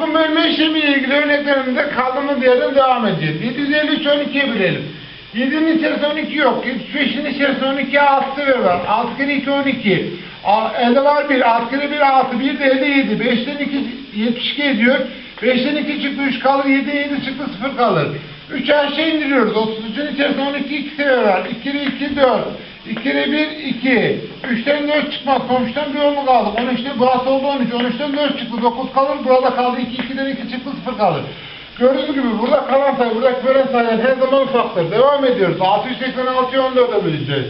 bugün bölme işlemiyle ilgili örneklerimde kaldığımız yerden devam edeceğiz. 753 12'ye bölelim. 7'nin içerisinde 12 yok. 75'in içerisinde 12 6 var. 6 kere 2 12. A- Elde var 1. 6 kere 1 6. 1 de elde 7. 5'ten 2 72 ediyor. 5'ten 2 çıktı 3 kalır. 7'ye 7 çıktı 0 kalır. 3 aşağı indiriyoruz. 33'ün içerisinde 12 2 seviye var. 2 kere 2 4. 2 kere 1 2. 3'ten 4 çıkmaz. Komşudan bir yolu kaldı. 13'te burası oldu 13. 13'ten 4 çıktı. 9 kalır. Burada kaldı 2. 2'den 2 çıktı 0 kalır. Gördüğünüz gibi burada kalan sayı, buradaki bölen sayılar her zaman ufaktır. Devam ediyoruz. 686'yı 14'e böleceğiz.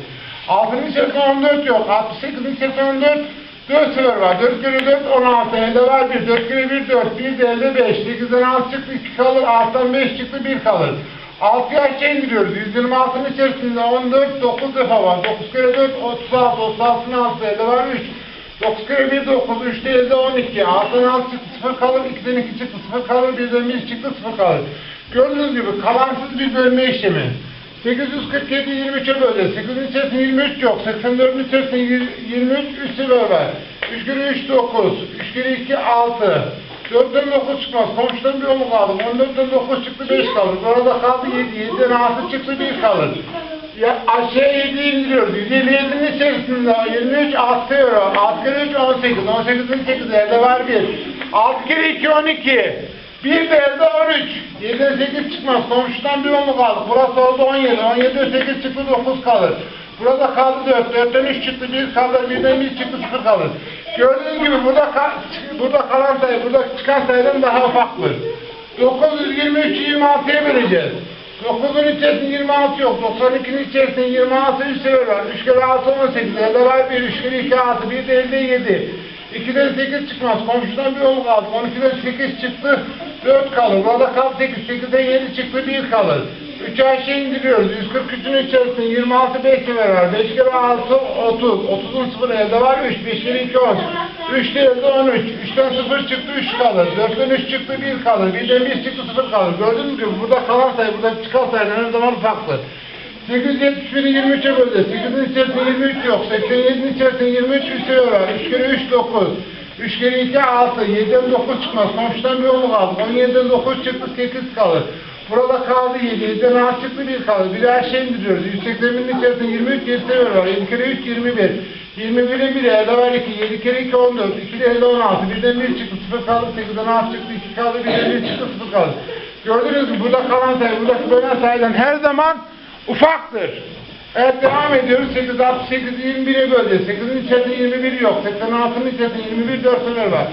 6'nın içerisinde 14 yok. 68'in içerisinde 14 4 sıfır var. 4 kere 4 16. Elde var 1. 4 kere 1 4. 1 de elde 5. 8'den 6 çıktı 2 kalır. 6'dan 5 çıktı 1 kalır. 6'ya aşağı indiriyoruz. 126'nın içerisinde 14 9 defa var. 9 kere 4 36. 36'nın 6 elde var 3. 9 kere 1 9, 3 de elde 12. 6'dan 6 çıktı 0 kalır, 2'den 2 çıktı 0 kalır, 1'den 1 çıktı 0 kalır. Gördüğünüz gibi kalansız bir bölme işlemi. 847 23'e böleceğiz. 8'in içerisinde 23 yok. 84'ün içerisinde 23 3 sıfır var. 3 kere 3 9, 3 kere 2 6. 4'ten 9 çıkmaz. Komşudan bir yolu kaldı. 14'ten 9 çıktı 5 kalır. Orada kaldı 7. 7'den 6 çıktı 1 kalır. Ya aşağıya 7 indiriyoruz. 157'nin içerisinde 23 6 euro. 6 kere 3 18. 18'in 8 elde var 1. 6 kere 2 12. Bir de elde 13. 7'den 8 çıkmaz. Komşudan bir onu kaldı. Burası oldu 17. 17'den 8 çıktı 9 kalır. Burada kaldı 4. 4'ten 3 çıktı 1 kalır. 1'den 1 çıktı 0 kalır. Gördüğünüz gibi burada ka- burada kalan sayı, burada çıkan sayıdan daha ufaktır. 923'ü 26'ya böleceğiz. 9'un içerisinde 26 yok. 92'nin içerisinde 26 üst seviye var. 3 kere 6 18. Elde var 1. 3 kere 2 6. 1 de elde 7. 2'den 8 çıkmaz. Komşudan bir yol kaldı. 12'den 8 çıktı. 4 kalır. Burada kaldı 8. 8'den 7 çıktı. 1 kalır. 3 aşağı indiriyoruz. 143'ün içerisinde 26 5 seviye var. 5 kere 6 30. 30'un 0 elde var 3. 5 kere 2 10. 3 de elde 13. 3'ten 0 çıktı 3 kalır. 4'ten 3 çıktı 1 kalır. 1'den 1 çıktı 0 kalır. Gördüğünüz gibi burada kalan sayı, burada çıkan sayılar her zaman farklı. 871'i 23'e böldü. 8'in içerisinde 23 yok. 87'nin içerisinde 23 üstü var. 3 kere 3 9. 3 kere 2 6. 7'den 9 çıkmaz. Komşudan bir yolu kaldı. 17'den 9 çıktı 8 kalır. Burada kaldı 7. 7'den 6 çıktı 1 kalır. Bir daha şey indiriyoruz. 180'in içerisinde 23 7 seviyor var. 7 kere 3 21. 21'in 1 elde var 2. 7 kere 2 14. 2 de elde 16. 1'den 1 çıktı 0 kaldı. 8'den 6 çıktı 2 kaldı. 1'den 1 çıktı 0 kaldı. Gördünüz mü? Burada kalan sayı, buradaki bölen sayıdan her zaman ufaktır. Evet devam ediyoruz. 8, 68, 21'e böleceğiz. 8'in içerisinde 21 yok. 86'nın içerisinde 21 4 sefer var.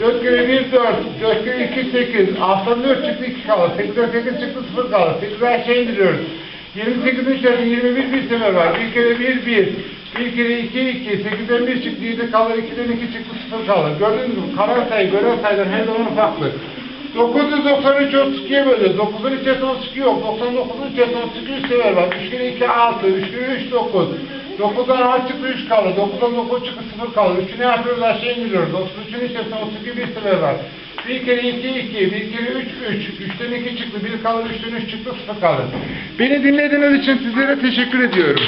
4 kere 1 4, 4 kere 2 8, 6'dan 4 çıktı 2 kalır. 8'den 8 çıktı 0 kalır. 8'e aşağı indiriyoruz. 28'in içerisinde 21 bir sefer var. 1 kere 1 1, 1 kere 2 2, 8'den 1 çıktı 7 kalır. 2'den 2 çıktı 0 kalır. Gördüğünüz gibi kalan sayı, gören sayıdan her zaman farklı. 993 32'ye bölüyoruz. 9'un içerisinde 32 yok. 99'un içerisinde 32 üst sefer var. 3 kere 2 6, 3 kere 3 9. 9'dan 6 çıktı 3 kalır. 9'dan 9 çıktı 0 kalır. 3'ü ne yapıyoruz aşağı indiriyoruz. 33'ün içerisinde 32 bir sefer var. 1 kere 2 2, 1 kere 3 3. 3'ten 2 çıktı 1 kalır. 3'ten 3 çıktı 0 kalır. Beni dinlediğiniz için sizlere teşekkür ediyorum.